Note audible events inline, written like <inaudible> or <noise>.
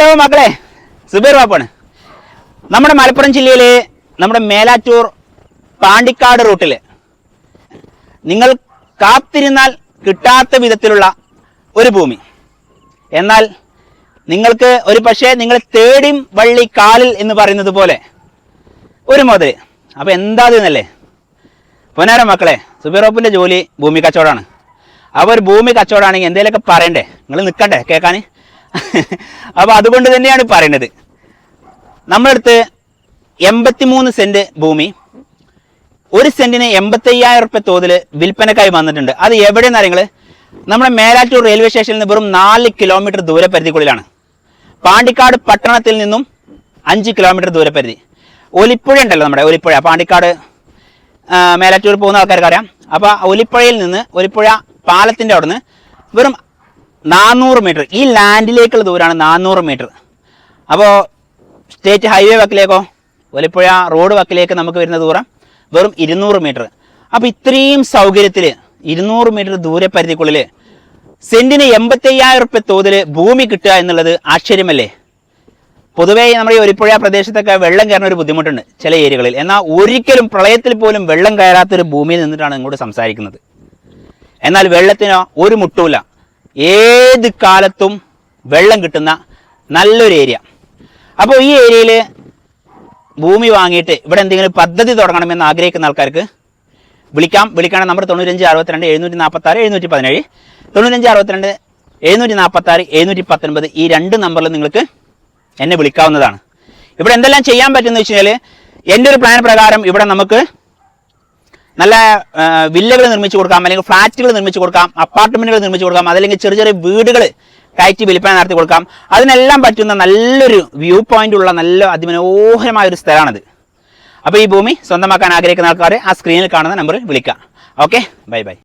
Hello മക്കളെ. സുബീർ ബാപ്പാണ്. നമ്മുടെ മലപ്പുറം ജില്ലയിലെ നമ്മുടെ മേലാറ്റൂർ പാണ്ടിക്കാട് റൂട്ടിൽ നിങ്ങൾ കാത്തിരുന്നാൽ കിട്ടാത്ത വിധത്തിലുള്ള ഒരു ഭൂമി. എന്നാൽ നിങ്ങൾക്ക് ഒരു പക്ഷേ നിങ്ങൾ തേടിയും വള്ളി കാലിൽ എന്ന് പറയുന്നത് പോലെ ഒരു മുതൽ അപ്പോൾ എന്താ ഇതെന്നല്ലേ പൊന്നാരം മക്കളെ സുബീറോപ്പിന്റെ ജോലി ഭൂമി കച്ചവടമാണ്. അപ്പോൾ ഒരു ഭൂമി കച്ചവടമാണെങ്കിൽ എന്തെങ്കിലുമൊക്കെ പറയണ്ടേ? നിങ്ങൾ നിൽക്കണ്ടേ കേൾക്കാൻ <laughs> അപ്പോൾ അതുകൊണ്ട് തന്നെയാണ് പറയുന്നത്. നമ്മളടുത്ത് എൺപത്തിമൂന്ന് സെന്റ് ഭൂമി ഒരു സെന്റിന് എൺപത്തയ്യായിരം റുപ്യ തോതിൽ വിൽപ്പനക്കായി വന്നിട്ടുണ്ട്. അത് എവിടെയെന്ന് അറിയങ്ങൾ നമ്മുടെ മേലാറ്റൂർ റെയിൽവേ സ്റ്റേഷനിൽ നിന്ന് വെറും നാല് കിലോമീറ്റർ ദൂരപരിധിക്കുള്ളിലാണ് പാണ്ടിക്കാട് പട്ടണത്തിൽ നിന്നും അഞ്ച് കിലോമീറ്റർ ദൂരപരിധി ഒലിപ്പുഴ ഉണ്ടല്ലോ നമ്മുടെ ഒലിപ്പുഴ. പാണ്ടിക്കാട് മേലാറ്റൂർ പോകുന്ന ആൾക്കാർക്ക് അറിയാം അപ്പോൾ ഒലിപ്പുഴയിൽ നിന്ന് ഒലിപ്പുഴ പാലത്തിന്റെ അവിടുന്ന് വെറും നാനൂറ് മീറ്റർ ഈ ലാൻഡിലേക്കുള്ള ദൂരമാണ് നാനൂറ് മീറ്റർ അപ്പോൾ സ്റ്റേറ്റ് ഹൈവേ വക്കിലേക്കോ വലിപ്പുഴ റോഡ് വക്കിലേക്ക് നമുക്ക് വരുന്ന ദൂരം വെറും ഇരുന്നൂറ് മീറ്റർ അപ്പോൾ ഇത്രയും സൗകര്യത്തിൽ ഇരുന്നൂറ് മീറ്റർ ദൂരപരിധിക്കുള്ളിൽ സെന്റിന് എൺപത്തയ്യായിരം റുപ്യ തോതിൽ ഭൂമി കിട്ടുക എന്നുള്ളത് ആശ്ചര്യമല്ലേ? പൊതുവേ നമ്മുടെ ഈ ഒരിപ്പുഴ പ്രദേശത്തൊക്കെ വെള്ളം കയറുന്ന ഒരു ബുദ്ധിമുട്ടുണ്ട് ചില ഏരിയകളിൽ. എന്നാൽ ഒരിക്കലും പ്രളയത്തിൽ പോലും വെള്ളം കയറാത്തൊരു ഭൂമിയിൽ നിന്നിട്ടാണ് ഇങ്ങോട്ട് സംസാരിക്കുന്നത്. എന്നാൽ വെള്ളത്തിനോ ഒരു മുട്ടുമില്ല. ഏത് കാലത്തും വെള്ളം കിട്ടുന്ന നല്ലൊരു ഏരിയ. അപ്പോൾ ഈ ഏരിയയിൽ ഭൂമി വാങ്ങിയിട്ട് ഇവിടെ എന്തെങ്കിലും പദ്ധതി തുടങ്ങണമെന്ന് ആഗ്രഹിക്കുന്ന ആൾക്കാർക്ക് വിളിക്കാം. വിളിക്കണം നമ്പർ തൊണ്ണൂറ്റഞ്ച് അറുപത്തിരണ്ട് എഴുന്നൂറ്റി നാൽപ്പത്താറ് എഴുന്നൂറ്റി പതിനേഴ്. തൊണ്ണൂറ്റഞ്ച് അറുപത്തിരണ്ട് എഴുന്നൂറ്റി നാൽപ്പത്താറ് എഴുന്നൂറ്റി പത്തൊൻപത് ഈ രണ്ട് നമ്പറിൽ നിങ്ങൾക്ക് എന്നെ വിളിക്കാവുന്നതാണ്. ഇവിടെ എന്തെല്ലാം ചെയ്യാൻ പറ്റുമെന്ന് വെച്ച് കഴിഞ്ഞാൽ എന്റെ ഒരു പ്ലാൻ പ്രകാരം ഇവിടെ നമുക്ക് നല്ല വില്ലകൾ നിർമ്മിച്ചു കൊടുക്കാം അല്ലെങ്കിൽ ഫ്ലാറ്റുകൾ നിർമ്മിച്ചു കൊടുക്കാം അപ്പാർട്ട്മെന്റുകൾ നിർമ്മിച്ചു കൊടുക്കാം അതല്ലെങ്കിൽ ചെറിയ ചെറിയ വീടുകൾ കയറ്റി വിൽപ്പന നടത്തി കൊടുക്കാം. അതിനെല്ലാം പറ്റുന്ന നല്ലൊരു വ്യൂ പോയിന്റ് ഉള്ള നല്ല അതിമനോഹരമായ ഒരു സ്ഥലമാണിത്. അപ്പോൾ ഈ ഭൂമി സ്വന്തമാക്കാൻ ആഗ്രഹിക്കുന്ന ആൾക്കാരെ ആ സ്ക്രീനിൽ കാണുന്ന നമ്പറിൽ വിളിക്കാം ഓക്കെ ബൈ ബൈ